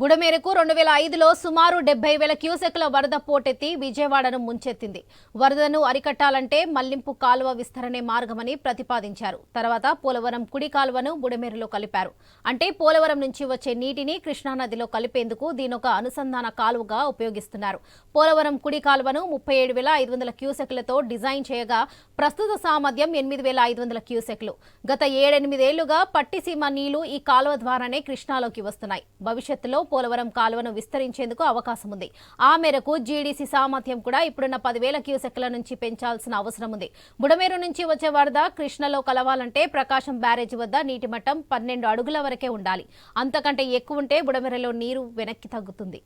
బుడమేరకు రెండు వేల ఐదులో సుమారు డెబ్బై వేల క్యూసెక్ల వరద పోటెత్తి విజయవాడను ముంచెత్తింది. వరదను అరికట్టాలంటే మల్లింపు కాలువ విస్తరణే మార్గమని ప్రతిపాదించారు. తర్వాత పోలవరం కుడి కాలువను బుడమేరులో కలిపారు. అంటే పోలవరం నుంచి వచ్చే నీటిని కృష్ణానదిలో కలిపేందుకు దీనొక అనుసంధాన కాలువగా ఉపయోగిస్తున్నారు. పోలవరం కుడి కాలువను ముప్పై ఏడు వేల ఐదు వందల క్యూసెక్లతో డిజైన్ చేయగా ప్రస్తుత సామర్థ్యం ఎనిమిది వేల ఐదు వందల క్యూసెక్లు. గత ఏడెనిమిదేళ్ళుగా పట్టిసీమ నీళ్ళు ఈ కాలువ ద్వారానే కృష్ణాలోకి వస్తున్నాయి. భవిష్యత్తులో పోలవరం కాలువను విస్తరించేందుకు అవకాశం ఉంది ఆ మేరకు జీడీసీ సామర్థ్యం కూడా ఇప్పుడున్న పదివేల క్యూసెక్ల నుంచి పెంచాల్సిన అవసరం ఉంది బుడమేరు నుంచి వచ్చే వరద కృష్ణలో కలవాలంటే ప్రకాశం బ్యారేజ్ వద్ద నీటి మట్టం పన్నెండు అడుగుల వరకే ఉండాలి. అంతకంటే ఎక్కువ ఉంటే బుడమేరలో నీరు వెనక్కి తగ్గుతుంది.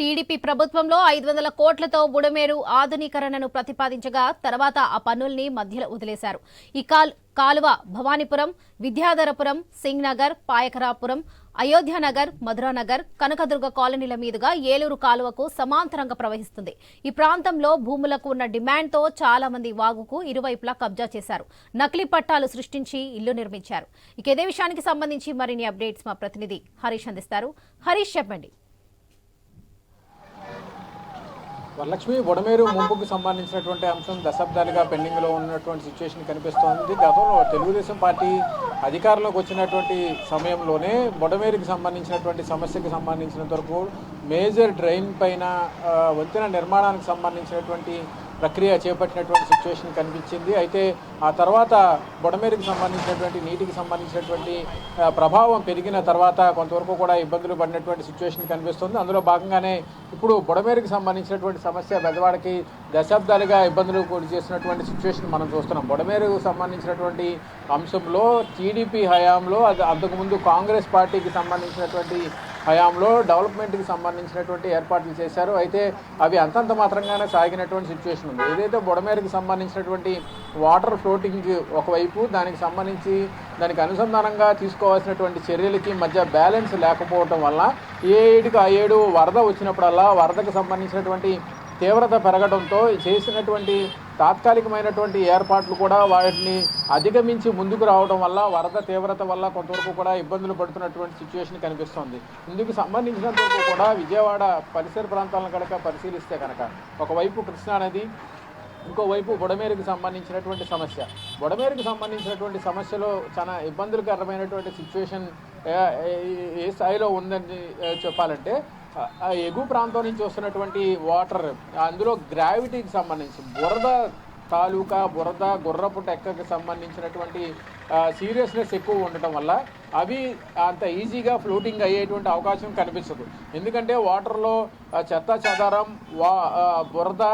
టీడీపీ ప్రభుత్వంలో ఐదు వందల కోట్లతో బుడమేరు ఆధునీకరణను ప్రతిపాదించగా తర్వాత ఆ పనుల్ని మధ్యలో వదిలేశారు. ఈ కాల్ కాలువ భవానీపురం విద్యాధరపురం సింగ్ నగర్ పాయకరాపురం అయోధ్యనగర్ మధురానగర్ కనకదుర్గ కాలనీల మీదుగా ఏలూరు కాలువకు సమాంతరంగా ప్రవహిస్తుంది. ఈ ప్రాంతంలో భూములకు ఉన్న డిమాండ్తో చాలా మంది వాగుకు ఇరువైపులా కబ్జా చేశారు. నకిలీ పట్టాలు సృష్టించి ఇల్లు నిర్మించారు. ఇక ఇదే విషయానికి సంబంధించి మరిన్ని అప్డేట్స్ మా ప్రతినిధి హరీష్ అందిస్తారు. హరీష్ చెప్పండి. వరలక్ష్మి వడమేరు ముంపుకు సంబంధించినటువంటి అంశం దశాబ్దాలుగా పెండింగ్లో ఉన్నటువంటి సిచ్యువేషన్ కనిపిస్తోంది. గతంలో తెలుగుదేశం పార్టీ అధికారంలోకి వచ్చినటువంటి సమయంలోనే బుడమేరుకి సంబంధించినటువంటి సమస్యకి సంబంధించినంత వరకు మేజర్ డ్రైన్ పైన వంతెన నిర్మాణానికి సంబంధించినటువంటి ప్రక్రియ చేపట్టినటువంటి సిచ్యువేషన్ కనిపించింది. అయితే ఆ తర్వాత బుడమేరుకి సంబంధించినటువంటి నీటికి సంబంధించినటువంటి ప్రభావం పెరిగిన తర్వాత కొంతవరకు కూడా ఇబ్బందులు పడినటువంటి సిచ్యువేషన్ కనిపిస్తుంది. అందులో భాగంగానే ఇప్పుడు బుడమేరుకి సంబంధించినటువంటి సమస్య పెద్దవాడికి దశాబ్దాలుగా ఇబ్బందులు గురి చేసినటువంటి సిచ్యువేషన్ మనం చూస్తున్నాం. బుడమేరుకు సంబంధించినటువంటి అంశంలో టీడీపీ హయాంలో అది అంతకుముందు కాంగ్రెస్ పార్టీకి సంబంధించినటువంటి హయాంలో డెవలప్మెంట్కి సంబంధించినటువంటి ఏర్పాట్లు చేశారు. అయితే అవి అంతంత మాత్రంగానే సాగినటువంటి సిచ్యువేషన్ ఉంది. ఏదైతే బుడమేరుకి సంబంధించినటువంటి వాటర్ ఫ్లోటింగ్ ఒకవైపు దానికి సంబంధించి దానికి అనుసంధానంగా తీసుకోవాల్సినటువంటి చర్యలకి మధ్య బ్యాలెన్స్ లేకపోవటం వల్ల ఏ ఏడుకు ఆ ఏడు వరద వచ్చినప్పుడల్లా వరదకు సంబంధించినటువంటి తీవ్రత పెరగడంతో చేసినటువంటి తాత్కాలికమైనటువంటి ఏర్పాట్లు కూడా వాటిని అధిగమించి ముందుకు రావడం వల్ల వరద తీవ్రత వల్ల కొంతవరకు కూడా ఇబ్బందులు పడుతున్నటువంటి సిచ్యువేషన్ కనిపిస్తోంది. ఇందుకు సంబంధించినంత వరకు కూడా విజయవాడ పరిసర ప్రాంతాలను కనుక పరిశీలిస్తే కనుక ఒకవైపు కృష్ణానది ఇంకోవైపు బుడమేరుకు సంబంధించినటువంటి సమస్య. బుడమేరుకు సంబంధించినటువంటి సమస్యలో చాలా ఇబ్బందులకరమైనటువంటి సిచ్యువేషన్ ఏ స్థాయిలో ఉందని చెప్పాలంటే ఎగువ ప్రాంతం నుంచి వస్తున్నటువంటి వాటర్ అందులో గ్రావిటీకి సంబంధించి బురద తాలూకా బురద గుర్రపు టెక్కకి సంబంధించినటువంటి సీరియస్నెస్ ఎక్కువ ఉండటం వల్ల అవి అంత ఈజీగా ఫ్లోటింగ్ అయ్యేటువంటి అవకాశం కనిపించదు ఎందుకంటే వాటర్లో చెత్త చెదారం వా బురద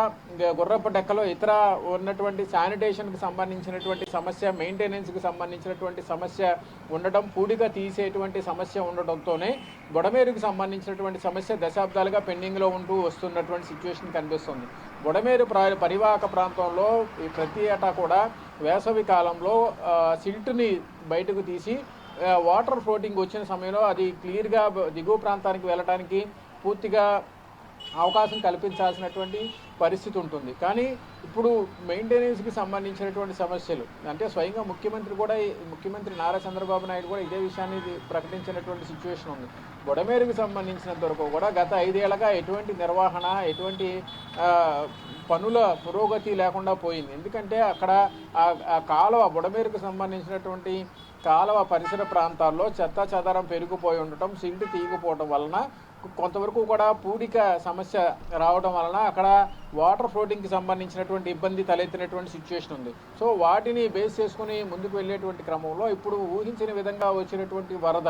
గుర్రపు డెక్కలో ఇతర ఉన్నటువంటి శానిటేషన్కి సంబంధించినటువంటి సమస్య మెయింటెనెన్స్కి సంబంధించినటువంటి సమస్య ఉండటం పూడిగా తీసేటువంటి సమస్య ఉండటంతోనే బుడమేరుకు సంబంధించినటువంటి సమస్య దశాబ్దాలుగా పెండింగ్లో ఉంటూ వస్తున్నటువంటి సిచ్యువేషన్ కనిపిస్తుంది. బుడమేరు ప్రా పరివాహక ప్రాంతంలో ఈ ప్రతి ఏటా కూడా వేసవి కాలంలో సిల్ట్ని బయటకు తీసి వాటర్ ఫ్లోటింగ్ వచ్చిన సమయంలో అది క్లియర్గా దిగువ ప్రాంతానికి వెళ్ళడానికి పూర్తిగా అవకాశం కల్పించాల్సినటువంటి పరిస్థితి ఉంటుంది. కానీ ఇప్పుడు మెయింటెనెన్స్కి సంబంధించినటువంటి సమస్యలు అంటే స్వయంగా ముఖ్యమంత్రి కూడా ఈ- ముఖ్యమంత్రి నారా చంద్రబాబు నాయుడు కూడా ఇదే విషయాన్ని ఇది ప్రకటించినటువంటి సిచ్యువేషన్ ఉంది. బుడమేరుకు సంబంధించినంత వరకు కూడా గత ఐదేళ్ళగా ఎటువంటి నిర్వహణ ఎటువంటి పనుల పురోగతి లేకుండా పోయింది. ఎందుకంటే అక్కడ ఆ- కాలువ బుడమేరుకు సంబంధించినటువంటి కాలువ పరిసర ప్రాంతాల్లో చెత్త చెదారం పెరిగిపోయి ఉండటం సిల్ట్ తీగిపోవటం వలన కొంతవరకు కూడా పూడిక సమస్య రావడం వలన అక్కడ వాటర్ ఫ్లోటింగ్కి సంబంధించినటువంటి ఇబ్బంది తలెత్తినటువంటి సిచ్యువేషన్ ఉంది. సో వాటిని బేస్ చేసుకుని ముందుకు వెళ్ళేటువంటి క్రమంలో ఇప్పుడు ఊహించిన విధంగా వచ్చినటువంటి వరద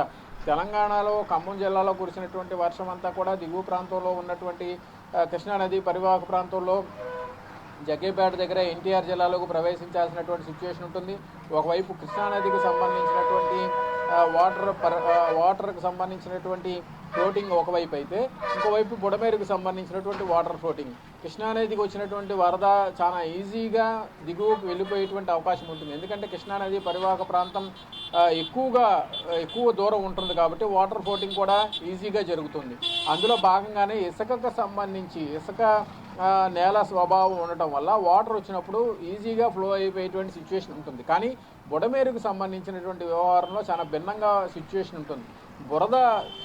తెలంగాణలో ఖమ్మం జిల్లాలో కురిసినటువంటి వర్షం అంతా కూడా దిగువ ప్రాంతంలో ఉన్నటువంటి కృష్ణానది పరివాహక ప్రాంతంలో జగ్గేపేట దగ్గర ఎన్టీఆర్ జిల్లాలోకి ప్రవేశించాల్సినటువంటి సిచ్యువేషన్ ఉంటుంది. ఒకవైపు కృష్ణానదికి సంబంధించినటువంటి వాటర్ వాటర్కి సంబంధించినటువంటి ఫ్లోటింగ్ ఒకవైపు అయితే ఇంకోవైపు బుడమేరుకు సంబంధించినటువంటి వాటర్ ఫ్లోటింగ్. కృష్ణా నదికి వచ్చినటువంటి వరద చాలా ఈజీగా దిగువకు వెళ్ళిపోయేటువంటి అవకాశం ఉంటుంది. ఎందుకంటే కృష్ణానది పరివాహక ప్రాంతం ఎక్కువగా ఎక్కువ దూరం ఉంటుంది కాబట్టి వాటర్ ఫ్లోటింగ్ కూడా ఈజీగా జరుగుతుంది. అందులో భాగంగానే ఇసుకకు సంబంధించి ఇసుక నేల స్వభావం ఉండటం వల్ల వాటర్ వచ్చినప్పుడు ఈజీగా ఫ్లో అయిపోయేటువంటి సిచ్యువేషన్ ఉంటుంది. కానీ బుడమేరుకు సంబంధించినటువంటి వ్యవహారంలో చాలా భిన్నంగా సిచ్యువేషన్ ఉంటుంది. బురద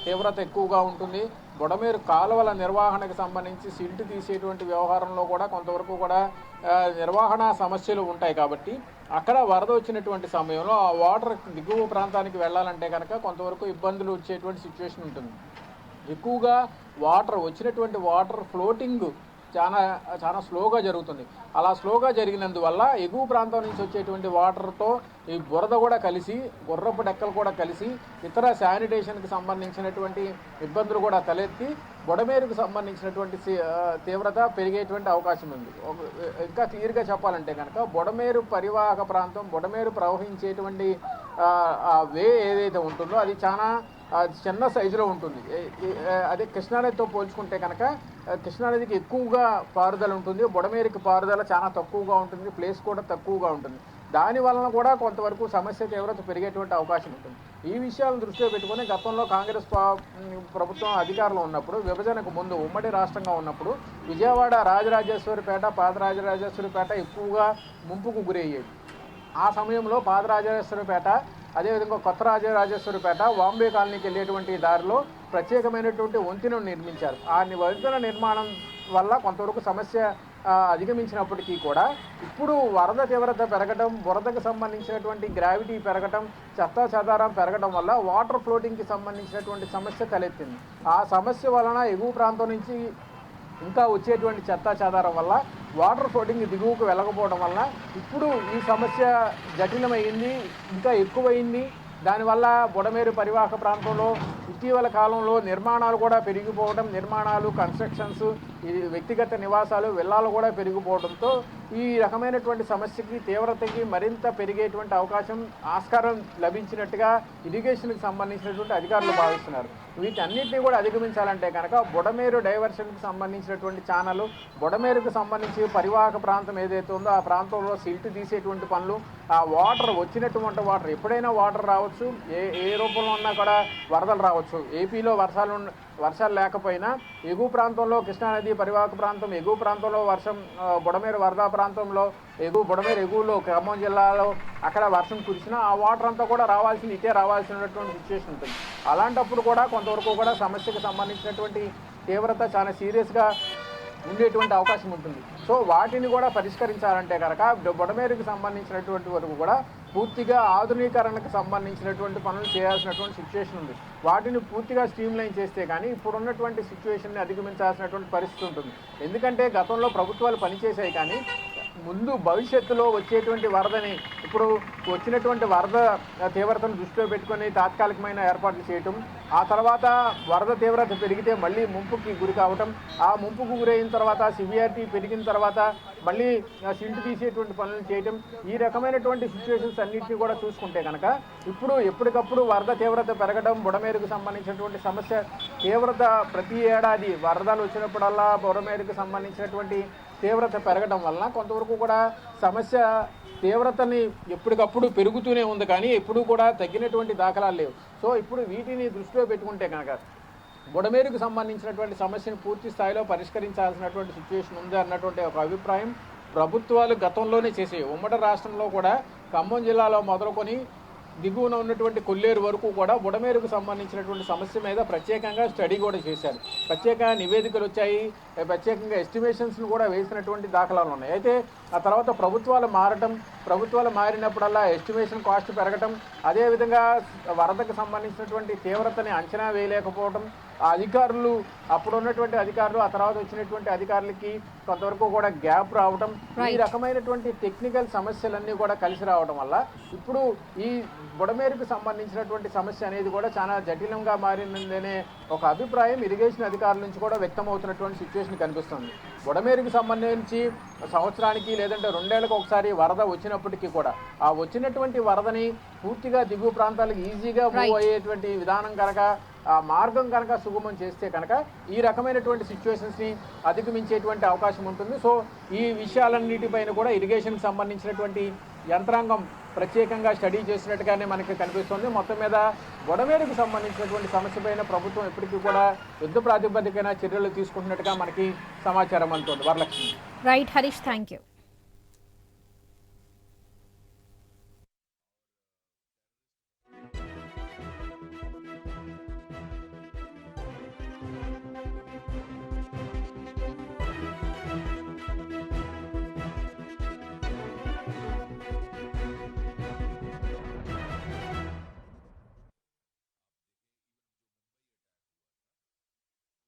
తీవ్రత ఎక్కువగా ఉంటుంది. బుడమేరు కాలువల నిర్వహణకు సంబంధించి సిల్ట్ తీసేటువంటి వ్యవహారంలో కూడా కొంతవరకు కూడా నిర్వహణ సమస్యలు ఉంటాయి కాబట్టి అక్కడ వరద వచ్చినటువంటి సమయంలో ఆ వాటర్ దిగువ ప్రాంతానికి వెళ్ళాలంటే కనుక కొంతవరకు ఇబ్బందులు వచ్చేటువంటి సిచ్యువేషన్ ఉంటుంది. ఎక్కువగా వాటర్ వచ్చినటువంటి వాటర్ ఫ్లోటింగ్ చాలా చాలా స్లోగా జరుగుతుంది. అలా స్లోగా జరిగినందువల్ల ఎగువ ప్రాంతం నుంచి వచ్చేటువంటి వాటర్తో ఈ బురద కూడా కలిసి గుర్రపు డెక్కలు కూడా కలిసి ఇతర శానిటేషన్కి సంబంధించినటువంటి ఇబ్బందులు కూడా తలెత్తి బుడమేరుకు సంబంధించినటువంటి తీవ్రత పెరిగేటువంటి అవకాశం ఉంది. ఇంకా క్లియర్గా చెప్పాలంటే కనుక బుడమేరు పరివాహక ప్రాంతం బుడమేరు ప్రవహించేటువంటి ఆ, వే ఏదైతే ఉంటుందో అది చాలా చిన్న సైజులో ఉంటుంది. అదే కృష్ణానదితో పోల్చుకుంటే కనుక కృష్ణానదికి ఎక్కువగా పారుదల ఉంటుంది. బుడమేరికి పారుదల చాలా తక్కువగా ఉంటుంది. ప్లేస్ కూడా తక్కువగా ఉంటుంది. దాని వలన కూడా కొంతవరకు సమస్య తీవ్రత పెరిగేటువంటి అవకాశం ఉంటుంది. ఈ విషయాలను దృష్టిలో పెట్టుకొని గతంలో కాంగ్రెస్ ప్రభుత్వం అధికారంలో ఉన్నప్పుడు విభజనకు ముందు ఉమ్మడి రాష్ట్రంగా ఉన్నప్పుడు విజయవాడ రాజరాజేశ్వరిపేట పాదరాజరాజేశ్వరిపేట ఎక్కువగా ముంపుకు గురయ్యేది ఆ సమయంలో పాదరాజేశ్వరిపేట అదేవిధంగా కొత్త రాజరాజేశ్వరిపేట వాంబే కాలనీకి వెళ్ళేటువంటి దారిలో ప్రత్యేకమైనటువంటి వంతెనను నిర్మించారు. ఆ వంతెన నిర్మాణం వల్ల కొంతవరకు సమస్య అధిగమించినప్పటికీ కూడా ఇప్పుడు వరద తీవ్రత పెరగడం వరదకు సంబంధించినటువంటి గ్రావిటీ పెరగడం చెత్తా చెదారం పెరగడం వల్ల వాటర్ ఫ్లోటింగ్కి సంబంధించినటువంటి సమస్య తలెత్తింది. ఆ సమస్య వలన ఎగువ ప్రాంతం నుంచి ఇంకా వచ్చేటువంటి చెత్తా చెదారం వల్ల వాటర్ ఫ్లోటింగ్ దిగువకు వెళ్ళకపోవడం వల్ల ఇప్పుడు ఈ సమస్య జటిలమైంది ఇంకా ఎక్కువైంది. దానివల్ల బుడమేరు పరివాహక ప్రాంతంలో ఇటీవల కాలంలో నిర్మాణాలు కూడా పెరిగిపోవడం నిర్మాణాలు కన్స్ట్రక్షన్స్ ఈ వ్యక్తిగత నివాసాలు విల్లాలు కూడా పెరిగిపోవడంతో ఈ రకమైనటువంటి సమస్యకి తీవ్రతకి మరింత పెరిగేటువంటి అవకాశం ఆస్కారం లభించినట్టుగా ఇరిగేషన్కి సంబంధించినటువంటి అధికారులు భావిస్తున్నారు. వీటన్నిటిని కూడా అధిగమించాలంటే కనుక బుడమేరు డైవర్షన్కి సంబంధించినటువంటి ఛానల్ బుడమేరుకు సంబంధించి పరివాహక ప్రాంతం ఏదైతే ఉందో ఆ ప్రాంతంలో సిల్ట్ తీసేటువంటి పనులు ఆ వాటర్ వచ్చినటువంటి వాటర్ ఎప్పుడైనా వాటర్ రావచ్చు ఏ ఏ రూపంలో ఉన్నా కూడా వరదలు రావచ్చు. ఏపీలో వర్షాలు వర్షాలు లేకపోయినా ఎగువ ప్రాంతంలో కృష్ణానది పరివాహక ప్రాంతం ఎగువ ప్రాంతంలో వర్షం బుడమేరు వరదా ప్రాంతంలో ఎగువ బుడమేరు ఎగువలో ఖమ్మం జిల్లాలో అక్కడ వర్షం కురిసినా ఆ వాటర్ అంతా కూడా రావాల్సిన ఇటే రావాల్సినటువంటి సిచ్యువేషన్ ఉంటుంది. అలాంటప్పుడు కూడా కొంతవరకు కూడా సమస్యకు సంబంధించినటువంటి తీవ్రత చాలా సీరియస్గా ఉండేటువంటి అవకాశం ఉంటుంది. సో వాటిని కూడా పరిష్కరించాలంటే కనుక బొడమేరుకు సంబంధించినటువంటి వరకు కూడా పూర్తిగా ఆధునీకరణకు సంబంధించినటువంటి పనులు చేయాల్సినటువంటి సిచ్యువేషన్ ఉంది. వాటిని పూర్తిగా స్ట్రీమ్ లైన్ చేస్తే కానీ ఇప్పుడు ఉన్నటువంటి సిచ్యువేషన్ని అధిగమించాల్సినటువంటి పరిస్థితి ఉంటుంది. ఎందుకంటే గతంలో ప్రభుత్వాలు పనిచేశాయి కానీ ముందు భవిష్యత్తులో వచ్చేటువంటి వరదని ఇప్పుడు వచ్చినటువంటి వరద తీవ్రతను దృష్టిలో పెట్టుకొని తాత్కాలికమైన ఏర్పాట్లు చేయటం ఆ తర్వాత వరద తీవ్రత పెరిగితే మళ్ళీ ముంపుకి గురి కావటం ఆ ముంపుకు గురైన తర్వాత సివియారిటీ పెరిగిన తర్వాత మళ్ళీ సిల్ట్ తీసేటువంటి పనులు చేయటం ఈ రకమైనటువంటి సిచ్యువేషన్స్ అన్నింటినీ కూడా చూసుకుంటే కనుక ఇప్పుడు ఎప్పటికప్పుడు వరద తీవ్రత పెరగడం బుడమేరుకు సంబంధించినటువంటి సమస్య తీవ్రత ప్రతి ఏడాది వరదలు వచ్చినప్పుడల్లా బుడమేరుకు సంబంధించినటువంటి తీవ్రత పెరగడం వలన కొంతవరకు కూడా సమస్య తీవ్రతని ఎప్పటికప్పుడు పెరుగుతూనే ఉంది కానీ ఎప్పుడూ కూడా తగ్గినటువంటి దాఖలాలు లేవు. సో ఇప్పుడు వీటిని దృష్టిలో పెట్టుకుంటే కనుక బుడమేరుకు సంబంధించినటువంటి సమస్యను పూర్తి స్థాయిలో పరిష్కరించాల్సినటువంటి సిచ్యువేషన్ ఉంది అన్నటువంటి ఒక అభిప్రాయం ప్రభుత్వాలు గతంలోనే చేసేవి. ఉమ్మడి రాష్ట్రంలో కూడా ఖమ్మం జిల్లాలో మొదలుకొని దిగువన ఉన్నటువంటి కొల్లేరు వరకు కూడా బుడమేరుకు సంబంధించినటువంటి సమస్య మీద ప్రత్యేకంగా స్టడీ కూడా చేశారు. ప్రత్యేక నివేదికలు వచ్చాయి. ప్రత్యేకంగా ఎస్టిమేషన్స్ను కూడా వేసినటువంటి దాఖలాలు ఉన్నాయి. అయితే ఆ తర్వాత ప్రభుత్వాలు మారటం ప్రభుత్వాలు మారినప్పుడల్లా ఎస్టిమేషన్ కాస్ట్ పెరగటం అదేవిధంగా వరదకు సంబంధించినటువంటి తీవ్రతని అంచనా వేయలేకపోవడం ఆ అధికారులు అప్పుడు ఉన్నటువంటి అధికారులు ఆ తర్వాత వచ్చినటువంటి అధికారులకి కొంతవరకు కూడా గ్యాప్ రావటం ఈ రకమైనటువంటి టెక్నికల్ సమస్యలన్నీ కూడా కలిసి రావడం వల్ల ఇప్పుడు ఈ బుడమేరుకు సంబంధించినటువంటి సమస్య అనేది కూడా చాలా జటిలంగా మారిందనే ఒక అభిప్రాయం ఇరిగేషన్ అధికారుల నుంచి కూడా వ్యక్తమవుతున్నటువంటి సిచ్యువేషన్ కనిపిస్తుంది. బుడమేరుకు సంబంధించి సంవత్సరానికి లేదంటే రెండేళ్ళకు ఒకసారి వరద వచ్చినప్పటికీ కూడా ఆ వచ్చినటువంటి వరదని పూర్తిగా దిగువ ప్రాంతాలకు ఈజీగా మూవ్ అయ్యేటువంటి విధానం కనుక మార్గం కనుక సుగమం చేస్తే కనుక ఈ రకమైనటువంటి సిచ్యువేషన్స్ని అధిగమించేటువంటి అవకాశం ఉంటుంది. సో ఈ విషయాలన్నిటిపైన కూడా ఇరిగేషన్కి సంబంధించినటువంటి యంత్రాంగం ప్రత్యేకంగా స్టడీ చేసినట్టుగానే మనకి కనిపిస్తుంది. మొత్తం మీద గొడవేరుకు సంబంధించినటువంటి సమస్యపైన ప్రభుత్వం ఇప్పటికీ కూడా యుద్ధ ప్రాతిపదికన చర్యలు తీసుకుంటున్నట్టుగా మనకి సమాచారం అందుతుంది. Varalakshmi. Right Harish thank you